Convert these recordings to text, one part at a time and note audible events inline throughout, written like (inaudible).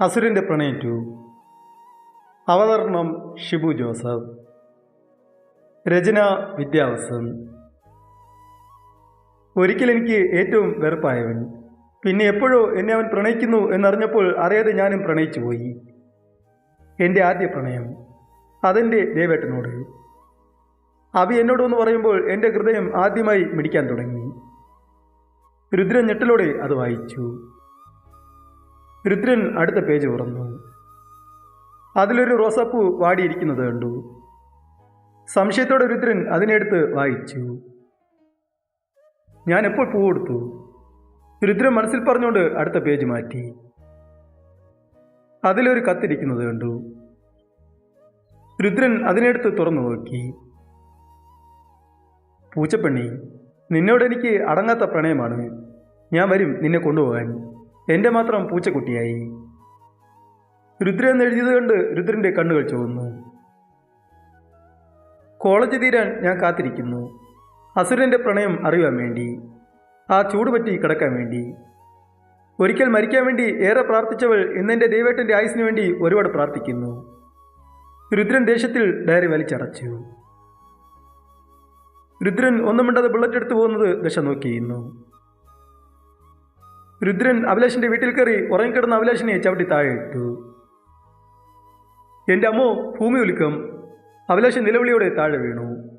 അസുരന്റെ പ്രണയം ടു അവതരണം ഷിബു ജോസഫ്. രചന വിദ്യാവസൻ. ഒരിക്കൽ എനിക്ക് ഏറ്റവും വെറുപ്പായവൻ. പിന്നെ എപ്പോഴോ എന്നെ അവൻ പ്രണയിക്കുന്നു എന്നറിഞ്ഞപ്പോൾ അറിയാതെ ഞാനും പ്രണയിച്ചു പോയി. എന്റെ ആദ്യ പ്രണയം അതെന്റെ ദേവേട്ടനോട്. അവി എന്നോടൊന്ന് പറയുമ്പോൾ എന്റെ ഹൃദയം ആദ്യമായി മിടിക്കാൻ തുടങ്ങി. രുദ്രൻ ഞെട്ടലോടെ അത് വായിച്ചു. രുദ്രൻ അടുത്ത പേജ് തുറന്നു. അതിലൊരു റോസാപ്പൂ വാടിയിരിക്കുന്നത് കണ്ടു. സംശയത്തോടെ രുദ്രൻ അതിനെടുത്ത് വായിച്ചു. ഞാൻ എപ്പോൾ പൂ കൊടുത്തു? രുദ്രൻ മനസ്സിൽ പറഞ്ഞുകൊണ്ട് അടുത്ത പേജ് മാറ്റി. അതിലൊരു കത്തിരിക്കുന്നത് കണ്ടു. രുദ്രൻ അതിനെടുത്ത് തുറന്നു നോക്കി. പൂച്ചപ്പെണ്ണി നിന്നോട് എനിക്ക് അടങ്ങാത്ത പ്രണയമാണ്. ഞാൻ വരും നിന്നെ കൊണ്ടുപോകാൻ. എന്റെ മാത്രം പൂച്ചക്കുട്ടിയായി. രുദ്ര എന്ന് എഴുതിയത് കണ്ട് രുദ്രന്റെ കണ്ണുകൾ ചുവന്നു. കോളേജ് തീരാൻ ഞാൻ കാത്തിരിക്കുന്നു. അസുരന്റെ പ്രണയം അറിയാൻ വേണ്ടി ആ ചൂട് പറ്റി കിടക്കാൻ വേണ്ടി. ഒരിക്കൽ മരിക്കാൻ വേണ്ടി ഏറെ പ്രാർത്ഥിച്ചവൾ ഇന്നെന്റെ ദൈവേട്ടന്റെ ആയുസിന് വേണ്ടി ഒരുപാട് പ്രാർത്ഥിക്കുന്നു. രുദ്രൻ ദേശത്തിൽ ഡയറി വലിച്ചടച്ചു. രുദ്രൻ ഒന്നും മിണ്ടാതെ ബുള്ളറ്റ് എടുത്തു പോകുന്നത് ദശ നോക്കിയിരുന്നു. രുദ്രൻ അഭിലാഷിന്റെ വീട്ടിൽ കയറി ഉറങ്ങിക്കിടന്ന അഭിലാഷിനെ ചവിട്ടി താഴെ ഇട്ടു എന്റെ അമ്മോ ഭൂമി ഉലുക്കം അഭിലാഷ് നിലവിളിയോടെ താഴെ വീണു.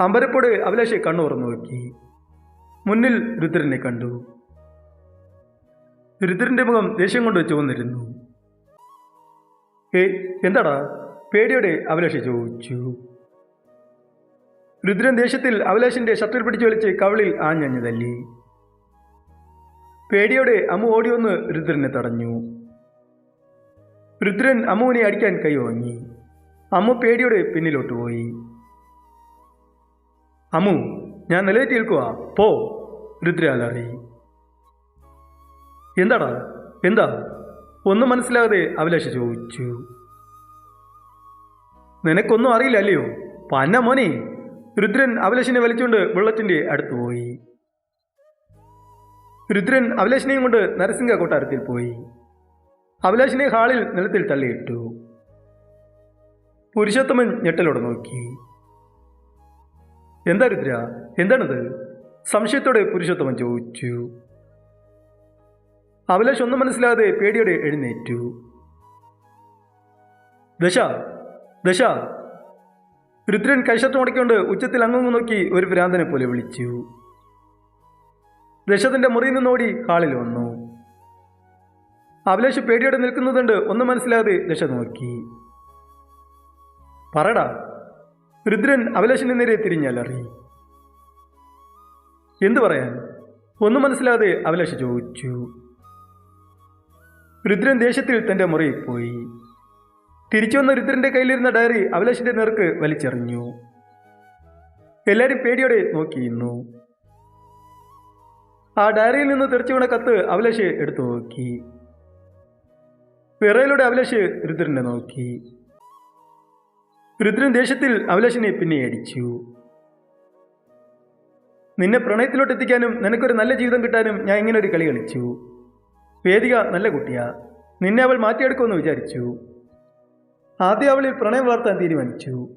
അമ്പരപ്പോടെ അഭിലാഷെ കണ്ണു തുറന്നു നോക്കി. മുന്നിൽ രുദ്രനെ കണ്ടു. രുദ്രന്റെ മുഖം ദേഷ്യം കൊണ്ട് ചുവന്നിരുന്നു. ഏ എന്താടാ? പേടിയോടെ അഭിലാഷ് ചോദിച്ചു. രുദ്രൻ ദേഷ്യത്തിൽ അഭിലാഷിന്റെ ഷർട്ടിൽ പിടിച്ചു വലിച്ച് കവളിൽ ആഞ്ഞഞ്ഞു തല്ലി പേടിയോടെ അമ്മു വന്ന് രുദ്രനെ തടഞ്ഞു. രുദ്രൻ അമ്മുവിനെ അടിക്കാൻ കൈ വാങ്ങി. അമ്മു പേടിയോടെ പിന്നിലോട്ട് പോയി. അമ്മു ഞാൻ നിലയിട്ട് കേൾക്കുക പോ രുദ്ര അലറി. എന്താടാ? എന്താ? ഒന്നും മനസ്സിലാകാതെ അഭിലാഷ് ചോദിച്ചു. നിനക്കൊന്നും അറിയില്ല അല്ലയോ? പന്ന മോനെ. രുദ്രൻ അഭിലാഷിനെ വലിച്ചുകൊണ്ട് വെള്ളത്തിന്റെ അടുത്ത് പോയി. രുദ്രൻ അഭിലാഷിനെയും കൊണ്ട് നരസിംഹ കൊട്ടാരത്തിൽ പോയി. അഭിലാഷിനെ ഹാളിൽ നിലത്തിൽ തള്ളിയിട്ടു. പുരുഷോത്തമൻ ഞെട്ടലോടെ നോക്കി. എന്താ രുദ്ര? എന്താണിത്? സംശയത്തോടെ പുരുഷോത്തമൻ ചോദിച്ചു. അഭിലാഷ് ഒന്നും മനസ്സിലാതെ പേടിയോടെ എഴുന്നേറ്റു. ദശ ദശ. രുദ്രൻ കൈശത്ത് മുടക്കിക്കൊണ്ട് ഉച്ചത്തിൽ അങ്ങും നോക്കി ഒരു ഭ്രാന്തനെ പോലെ വിളിച്ചു. ദശത്തിന്റെ മുറിയിൽ നിന്നോടി ഹാളിൽ വന്നു. അഭിലാഷ് പേടിയോടെ നിൽക്കുന്നതുണ്ട് ഒന്നും മനസ്സിലാതെ ദശ നോക്കി. പറടാ രുദ്രൻ അഭിലാഷിന്റെ നേരെ തിരിഞ്ഞലറി. എന്തു പറയാൻ? ഒന്നും മനസ്സിലാതെ അഭിലേഷ് ചോദിച്ചു. രുദ്രൻ ദേശത്തിൽ തന്റെ മുറിയിൽ പോയി. തിരിച്ചു വന്ന രുദ്രന്റെ കയ്യിലിരുന്ന ഡയറി അഭിലാഷിന്റെ നേർക്ക് വലിച്ചെറിഞ്ഞു. എല്ലാവരും പേടിയോടെ നോക്കിയിരുന്നു. ആ ഡയറിയിൽ നിന്ന് തെറിച്ചു വീണ കത്ത് അഭിലാഷ് എടുത്തു നോക്കി. വിറയിലൂടെ അഭിലാഷ് രുദ്രനെ നോക്കി. രുദ്രൻ ദേഷ്യത്തിൽ അഭിലാഷിനെ പിന്നെ അടിച്ചു. നിന്നെ പ്രണയത്തിലോട്ട് എത്തിക്കാനും നിനക്കൊരു നല്ല ജീവിതം കിട്ടാനും ഞാൻ ഇങ്ങനെ ഒരു കളി കളിച്ചു. വേദിക നല്ല കുട്ടിയാ. നിന്നെ അവൾ മാറ്റിയെടുക്കുമെന്ന് വിചാരിച്ചു. ആദ്യം അവളിൽ പ്രണയം വളർത്താൻ തീരുമാനിച്ചു.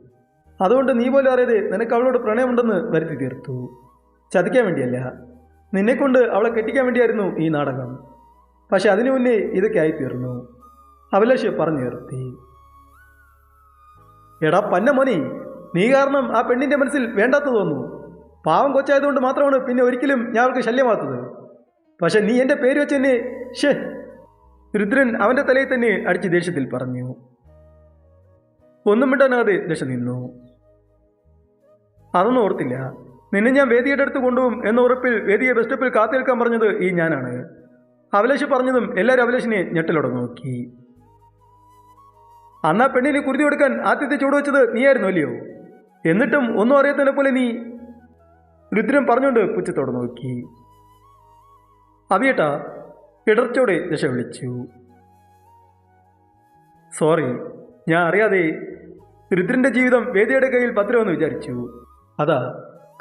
അതുകൊണ്ട് നീ പോലും അറിയാതെ നിനക്ക് അവളോട് പ്രണയമുണ്ടെന്ന് വരുത്തി തീർത്തു. ചതിക്കാൻ വേണ്ടിയല്ല. നിന്നെക്കൊണ്ട് അവളെ കെട്ടിക്കാൻ വേണ്ടിയായിരുന്നു ഈ നാടകം. പക്ഷെ അതിനു മുന്നേ ഇതൊക്കെ ആയിത്തീർന്നു. അഭിലാഷ് പറഞ്ഞു നിർത്തി. എടാ പന്ന മോനി നീ കാരണം ആ പെണ്ണിന്റെ മനസ്സിൽ വേണ്ടാത്തത് വന്നു. പാവം കൊച്ചായതുകൊണ്ട് മാത്രമാണ് പിന്നെ ഒരിക്കലും ഞാൻ അവൾക്ക് ശല്യമാത്തത് പക്ഷെ നീ എന്റെ പേര് വെച്ച് എന്നെ ഷേ രുദ്രൻ അവന്റെ തലയിൽ തന്നെ അടിച്ച് ദേഷ്യത്തിൽ പറഞ്ഞു. ഒന്നും മിണ്ടാനാതെ ദശ നിന്നു. അതൊന്നും ഓർത്തില്ല. നിന്നെ ഞാൻ വേദിയുടെ അടുത്ത് കൊണ്ടുപോകും എന്ന ഉറപ്പിൽ വേദിയെ ബസ് സ്റ്റോപ്പിൽ കാത്തു നിൽക്കാൻ പറഞ്ഞത് ഈ ഞാനാണ്. അവലേഷ് പറഞ്ഞതും എല്ലാവരും അവലേഷിനെ ഞെട്ടലോടെ നോക്കി. അന്നാ പെണ്ണിനെ കുരുതി കൊടുക്കാൻ ആദ്യത്തെ ചൂട് വെച്ചത് നീയായിരുന്നു അല്ലയോ? എന്നിട്ടും ഒന്നും അറിയാത്തതിനെ പോലെ നീ രുദ്രൻ പറഞ്ഞുകൊണ്ട് പുച്ഛത്തോടെ നോക്കി. അവിയേട്ടാ ഇടർച്ചോടെ ദശ വിളിച്ചു. സോറി ഞാൻ അറിയാതെ രുദ്രന്റെ ജീവിതം വേദിയുടെ കയ്യിൽ പത്രമെന്ന് വിചാരിച്ചു. അതാ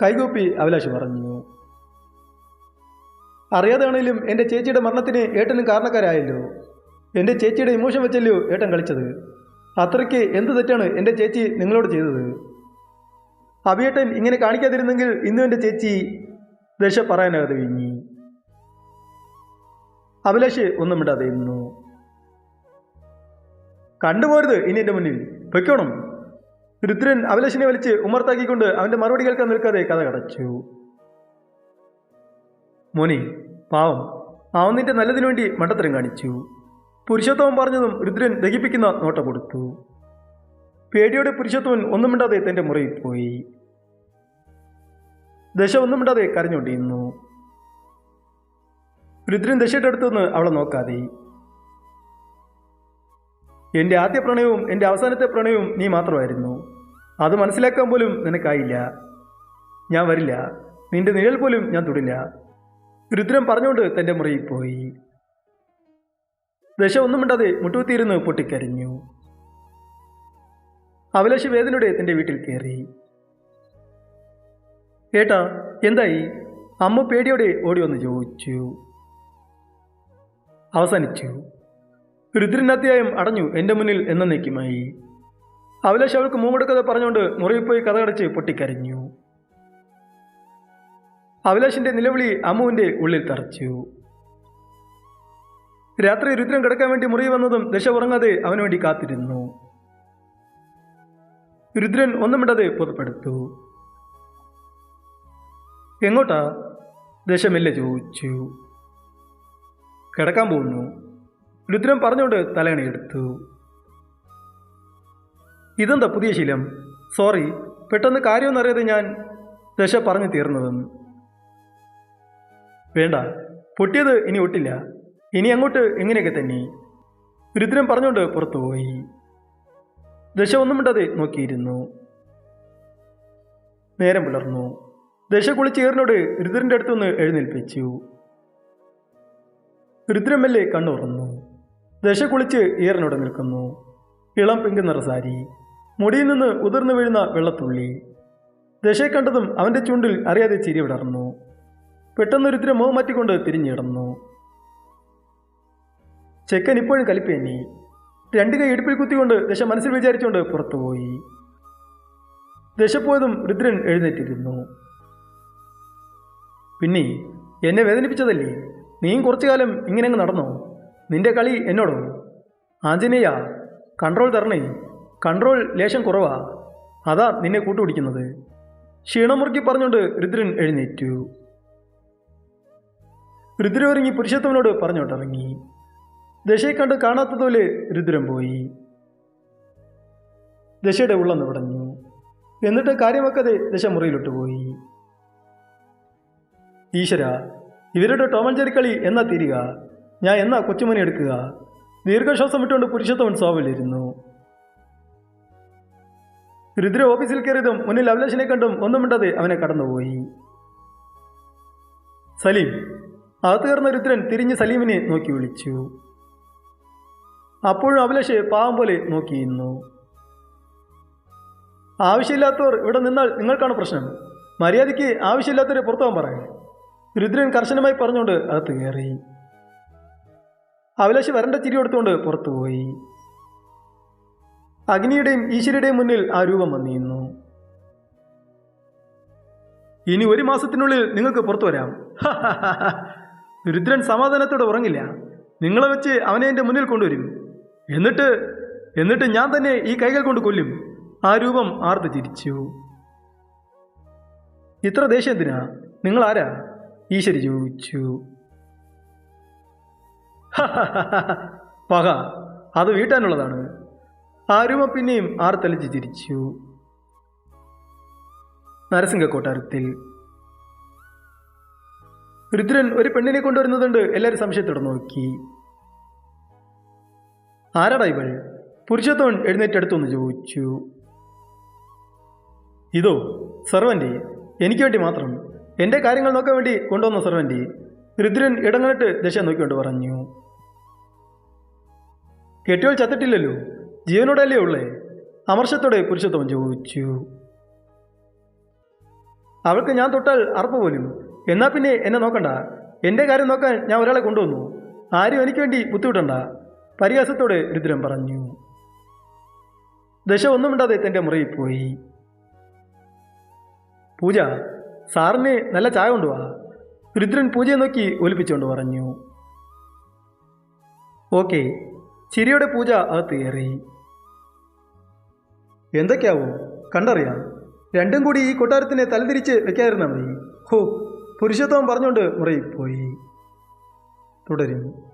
കൈകൂപ്പി അഭിലാഷ് പറഞ്ഞു. അറിയാതാണേലും എന്റെ ചേച്ചിയുടെ മരണത്തിന് ഏട്ടനും കാരണക്കാരായല്ലോ. എന്റെ ചേച്ചിയുടെ ഇമോഷൻ വെച്ചല്ലോ ഏട്ടൻ കളിച്ചത്. അത്രയ്ക്ക് എന്ത് തെറ്റാണ് എന്റെ ചേച്ചി നിങ്ങളോട് ചെയ്തത്? അഭിയേട്ടൻ ഇങ്ങനെ കാണിക്കാതിരുന്നെങ്കിൽ ഇന്നും എന്റെ ചേച്ചി ദശ പറയാനാകാതെ വിങ്ങി അഭിലാഷ് ഒന്നും വിടാതെ ഇരുന്നു കണ്ടുപോരുത് ഇനി എന്റെ മുന്നിൽ. പൊയ്ക്കോണം രുദ്രൻ അഭിലാഷിനെ വലിച്ച് ഉമർത്താക്കിക്കൊണ്ട് അവന്റെ മറുപടി കേൾക്കാൻ നിൽക്കാതെ കഥ കടച്ചു. മോനി പാവം. ആവുന്നിന്റെ നിന്റെ നല്ലതിനു വേണ്ടി മണ്ടത്തരം കാണിച്ചു. പുരുഷത്വം പറഞ്ഞതും രുദ്രൻ ദഹിപ്പിക്കുന്ന നോട്ട കൊടുത്തു. പേടിയോടെ പുരുഷത്വൻ ഒന്നും മിണ്ടാതെ തന്റെ മുറിയിൽ പോയി. ദശ ഒന്നും മിണ്ടാതെ കരഞ്ഞുകൊണ്ടിരുന്നു. രുദ്രൻ ദശയുടെ അടുത്തുനിന്ന് അവളെ നോക്കാതെ എന്റെ ആദ്യ പ്രണയവും എന്റെ അവസാനത്തെ പ്രണയവും നീ മാത്രമായിരുന്നു. അത് മനസ്സിലാക്കാൻ പോലും നിനക്കായില്ല. ഞാൻ വരില്ല. നിന്റെ നിഴൽ പോലും ഞാൻ തൊടില്ല. രുദ്രൻ പറഞ്ഞുകൊണ്ട് തന്റെ മുറിയിൽ പോയി. ദശ ഒന്നും മിണ്ടാതെ മുട്ടുകുത്തിയിരുന്ന് പൊട്ടിക്കരഞ്ഞു. അഭിലാഷ് വേദനയുടെ തന്റെ വീട്ടിൽ കയറി. ഏട്ടാ എന്തായി? അമ്മ പേടിയോടെ ഓടി വന്ന് ചോദിച്ചു. അവസാനിച്ചു. രുദ്രൻ അധ്യായം അടഞ്ഞു എന്റെ മുന്നിൽ എന്ന നീക്കുമായി അഭിലാഷ് അവൾക്ക് മൂമെടുക്കഥ പറഞ്ഞുകൊണ്ട് മുറിയിൽ പോയി കഥകടച്ച് പൊട്ടിക്കരഞ്ഞു. അഭിലാഷിന്റെ നിലവിളി അമ്മുവിന്റെ ഉള്ളിൽ തറച്ചു. രാത്രി രുദ്രൻ കിടക്കാൻ വേണ്ടി മുറി വന്നതും ദശ ഉറങ്ങാതെ അവനു വേണ്ടി കാത്തിരുന്നു. രുദ്രൻ ഒന്നും വിടാതെ പുറപ്പെടുത്തു. എങ്ങോട്ടാ? ദശ ചോദിച്ചു. കിടക്കാൻ പോകുന്നു. രുദ്രൻ പറഞ്ഞുകൊണ്ട് തലയണയെടുത്തു ഇതെന്താ പുതിയ ശീലം? സോറി പെട്ടെന്ന് കാര്യമൊന്നും അറിയാതെ ഞാൻ ദശ പറഞ്ഞു തീർന്നതെന്ന് വേണ്ട പൊട്ടിയത് ഇനി ഒട്ടില്ല. ഇനി അങ്ങോട്ട് എങ്ങനെയൊക്കെ തന്നെ? രുദ്രൻ പറഞ്ഞുകൊണ്ട് പുറത്തുപോയി ദശ ഒന്നും മിണ്ടാതെ നോക്കിയിരുന്നു. നേരം പുലർന്നു. ദശ കുളിച്ച് രുദ്രന്റെ അടുത്തുനിന്ന് എഴുന്നേൽപ്പിച്ചു. രുദ്രൻ മെല്ലെ കണ്ണുറന്നു. ദശ കുളിച്ച് ഈറിനോട് നിൽക്കുന്നു. ഇളം പിങ്ക് നിറസാരി മുടിയിൽ നിന്ന് ഉതിർന്നു വീഴുന്ന വെള്ളത്തുള്ളി. ദശയെ കണ്ടതും അവന്റെ ചുണ്ടിൽ അറിയാതെ ചിരി വിടർന്നു. പെട്ടെന്നൊരുത്തിരി മുഖം മാറ്റിക്കൊണ്ട് തിരിഞ്ഞിടന്നു ചെക്കൻ ഇപ്പോഴും കലിപ്പേനി രണ്ട് കൈ ഇടുപ്പിൽ കുത്തിക്കൊണ്ട് ദശ മനസ്സിൽ വിചാരിച്ചുകൊണ്ട് പുറത്തുപോയി. ദശ പോയതും രുദ്രൻ എഴുന്നേറ്റിരുന്നു. പിന്നെ എന്നെ വേദനിപ്പിച്ചതല്ലേ? നീയും കുറച്ചു കാലം ഇങ്ങനെ അങ്ങ് നടന്നോ? നിന്റെ കളി എന്നോടോ ആഞ്ജനേയ കൺട്രോൾ തരണേ കൺട്രോൾ ലേശം കുറവാ. അതാ നിന്നെ കൂട്ടുപിടിക്കുന്നത്. ക്ഷീണമുറുക്കി പറഞ്ഞുകൊണ്ട് രുദ്രൻ എഴുന്നേറ്റു. രുദ്രൻ ഒരുങ്ങി പുരുഷത്വനോട് പറഞ്ഞോട്ടിറങ്ങി ദശയെ കണ്ട് കാണാത്തതുപോലെ രുദ്രൻ പോയി. ദശയുടെ ഉള്ളെന്ന് പടഞ്ഞു എന്നിട്ട് കാര്യമാക്കാതെ ദശ മുറിയിലോട്ട് പോയി. ഈശ്വര ഇവരുടെ ടോമൻ ചെറിക്കളി എന്നാ തീരുക? ഞാൻ എന്നാ കൊച്ചുമണി എടുക്കുക? ദീർഘശ്വാസം വിട്ടുകൊണ്ട് പുരുഷത്വൻ സോവിലിരുന്നു. രുദ്ര ഓഫീസിൽ കയറിയതും മുന്നിൽ അഭിലാഷിനെ കണ്ടും ഒന്നും മിണ്ടാതെ അവനെ കടന്നുപോയി. സലീം. അകത്ത് കയറുന്ന രുദ്രൻ തിരിഞ്ഞ് സലീമിനെ നോക്കി വിളിച്ചു. അപ്പോഴും അഭിലാഷ് പാവം പോലെ നോക്കിയിരുന്നു. ആവശ്യമില്ലാത്തവർ ഇവിടെ നിന്നാൽ നിങ്ങൾക്കാണ് പ്രശ്നം. മര്യാദയ്ക്ക് ആവശ്യമില്ലാത്തവരെ പുറത്തുപോകാൻ പറയാം. രുദ്രൻ കർശനമായി പറഞ്ഞുകൊണ്ട് അകത്ത് കയറി. അഭിലാഷ് വരണ്ട ചിരി കൊടുത്തുകൊണ്ട് പുറത്തുപോയി അഗ്നിയുടെയും ഈശ്വരയുടെയും മുന്നിൽ ആ രൂപം വന്നിരുന്നു. ഇനി ഒരു മാസത്തിനുള്ളിൽ നിങ്ങൾക്ക് പുറത്തു വരാം. (laughs) രുദ്രൻ സമാധാനത്തോടെ ഉറങ്ങില്ല. നിങ്ങളെ വെച്ച് അവനെ എന്റെ മുന്നിൽ കൊണ്ടുവരും. എന്നിട്ട് എന്നിട്ട് ഞാൻ തന്നെ ഈ കൈകൾ കൊണ്ട് കൊല്ലും. ആ രൂപം ആർത്ത് ചിരിച്ചു. ഇത്ര ദേഷ്യം എന്തിനാ? നിങ്ങൾ ആരാ ഈശ്വരി ചോദിച്ചു. (laughs) പക അത് വീട്ടാനുള്ളതാണ്. ആരുമ പിന്നെയും ആർത്തലിച്ച് ചിരിച്ചു. നരസിംഹ കൊട്ടാരത്തിൽ രുദ്രൻ ഒരു പെണ്ണിനെ കൊണ്ടുവരുന്നതുണ്ട് എല്ലാവരും സംശയത്തോടെ നോക്കി. ആരാടാ ഇവൾ? പുരുഷത്തോൺ എഴുന്നേറ്റടുത്തൊന്ന് ചോദിച്ചു. ഇതോ സെർവന്റ് എനിക്ക് വേണ്ടി മാത്രം. എന്റെ കാര്യങ്ങൾ നോക്കാൻ വേണ്ടി കൊണ്ടുവന്ന സെർവന്റ് രുദ്രൻ ഇടങ്ങളിട്ട് ദശ നോക്കിക്കൊണ്ട് പറഞ്ഞു. കെട്ടിയോൾ ചത്തിട്ടില്ലല്ലോ? ജീവനോടല്ലേ ഉള്ളേ? അമർഷത്തോടെ പുരുഷത്വം ചോദിച്ചു. അവൾക്ക് ഞാൻ തൊട്ടാൽ അറപ്പ് പോലും. എന്നാ പിന്നെ എന്നെ നോക്കണ്ട. എന്റെ കാര്യം നോക്കാൻ ഞാൻ ഒരാളെ കൊണ്ടുവന്നു. ആരും എനിക്ക് വേണ്ടി ബുദ്ധിമുട്ടണ്ട. പരിഹാസത്തോടെ രുദ്രം പറഞ്ഞു. ദശ ഒന്നും ഇണ്ടാതെ തന്റെ മുറിയിൽ പോയി. പൂജ സാറിന് നല്ല ചായ കൊണ്ടുവാ. രുദ്രൻ പൂജയെ നോക്കി ഒലിപ്പിച്ചുകൊണ്ട് പറഞ്ഞു. ഓക്കെ. ചിരിയുടെ പൂജ അത് തീറി എന്തൊക്കെയാവും? കണ്ടറിയാം. രണ്ടും കൂടി ഈ കൊട്ടാരത്തിനെ തലതിരിച്ച് വെക്കാതിരുന്നാൽ മതി. ഹോ പുരുഷത്വം പറഞ്ഞുകൊണ്ട് മുറിയിൽ പോയി. തുടരും.